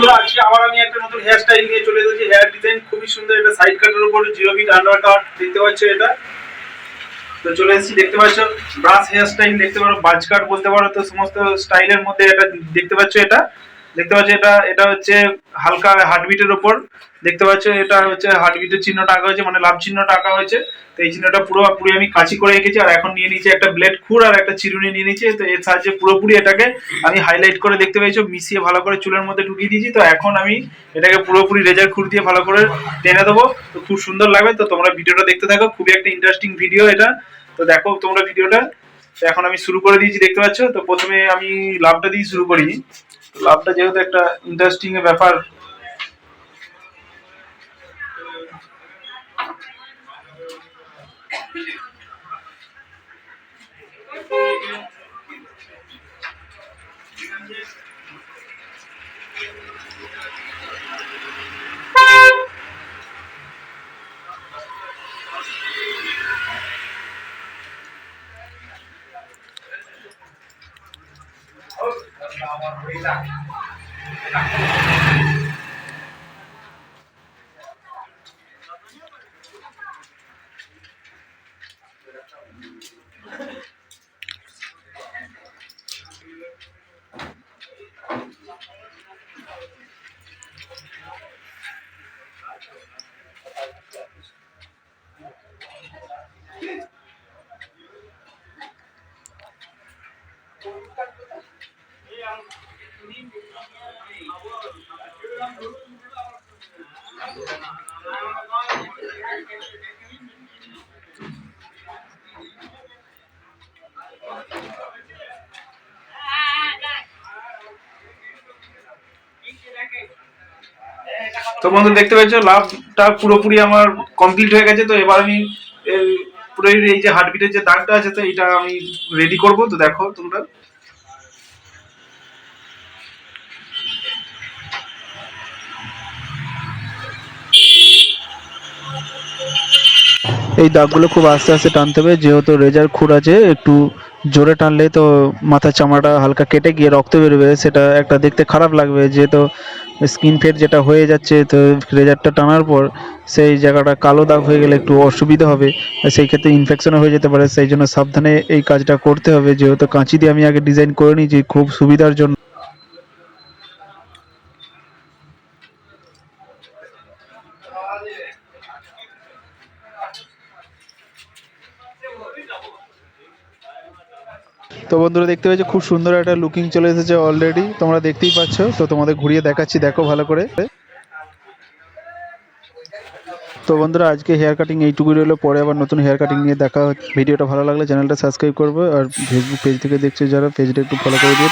বন্ধুরা, আজকে আবার আমি একটা নতুন হেয়ার স্টাইল নিয়ে চলে এসেছি। হেয়ার ডিজাইন খুবই সুন্দর, এটা সাইড কাটের উপর জিরো বিট আন্ডার কাট দেখতে পাচ্ছ এটা। তো চলে এসেছি, দেখতে পাচ্ছ ব্রাশ হেয়ার স্টাইল দেখতে পারো বাজ কাট বলতে পারো, তো সমস্ত স্টাইলের মধ্যে এটা দেখতে পাচ্ছ এটা। দেখতে পাচ্ছ এটা এটা হচ্ছে হালকা হার্টবিটের উপর দেখতে পাচ্ছ এটা হচ্ছে হার্টবিটের চিহ্নটা আঁকা হয়েছে মানে লাভ চিহ্নটা আঁকা হয়েছে। তো এই চিহ্নটা পুরো পুরো আমি কাঁচি করে রেখেছি, আর এখন নিয়ে নিয়েছি একটা ব্লেড খুর আর একটা চিরুনি নিয়ে নিয়েছি। তো এর সাহায্যে পুরোপুরি এটাকে আমি হাইলাইট করে দেখতে পেয়েছ, মিশিয়ে ভালো করে চুলের মধ্যে ঢুকিয়ে দিয়েছি। তো এখন আমি এটাকে পুরোপুরি রেজার খুর দিয়ে ভালো করে টেনে দেবো। তো খুব সুন্দর লাগবে। তো তোমরা ভিডিওটা দেখতে থাকো, খুবই একটা ইন্টারেস্টিং ভিডিও এটা। তো দেখো তোমরা ভিডিওটা। এখন আমি শুরু করে দিয়েছি, দেখতে পাচ্ছ? তো প্রথমে আমি লাভটা দিয়ে শুরু করিনি তো লাভটা যেহেতু একটা ইন্টারেস্টিং এর ব্যাপার তো বন্ধু, দেখতে পাচ্ছ, লাভটা পুরোপুরি আমার কমপ্লিট হয়ে গেছে, তো এবার আমি পুরো এই যে হার্টবিটের যে দাগটা আছে, তো এটা আমি রেডি করব। তো দেখো তোমরা। এই দাগগুলো খুব আস্তে আস্তে টানতে হবে, যেহেতু রেজার খুঁড় আছে, একটু জোরে টানলে তো মাথার চামড়াটা হালকা কেটে গিয়ে রক্ত বেরোবে, সেটা একটা দেখতে খারাপ লাগবে, যেহেতু স্কিন ফেড যেটা হয়ে যাচ্ছে, তো রেজারটা টানার পর সেই জায়গাটা কালো দাগ হয়ে গেলে একটু অসুবিধা হবে সেই ক্ষেত্রে ইনফেকশনও হয়ে যেতে পারে, সেই জন্য সাবধানে এই কাজটা করতে হবে, যেহেতু কাঁচি দিয়ে আমি আগে ডিজাইন করে নিয়েছি, খুব সুবিধার জন্য। তো বন্ধুরা দেখতে পাচ্ছ, খুব সুন্দর একটা লুকিং চলে এসেছে অলরেডি তোমরা দেখতেই পাচ্ছ, তো তোমাদের ঘুরিয়ে দেখাচ্ছি, দেখো ভালো করে। তো বন্ধুরা, আজকে হেয়ার কাটিং এইটুকুই রইল, পরে আবার নতুন হেয়ার কাটিং নিয়ে দেখা ভিডিওটা ভালো লাগলে চ্যানেলটা সাবস্ক্রাইব করবে, আর ফেসবুক পেজ থেকে দেখছ যারা পেজটা একটু ফলো করে দিও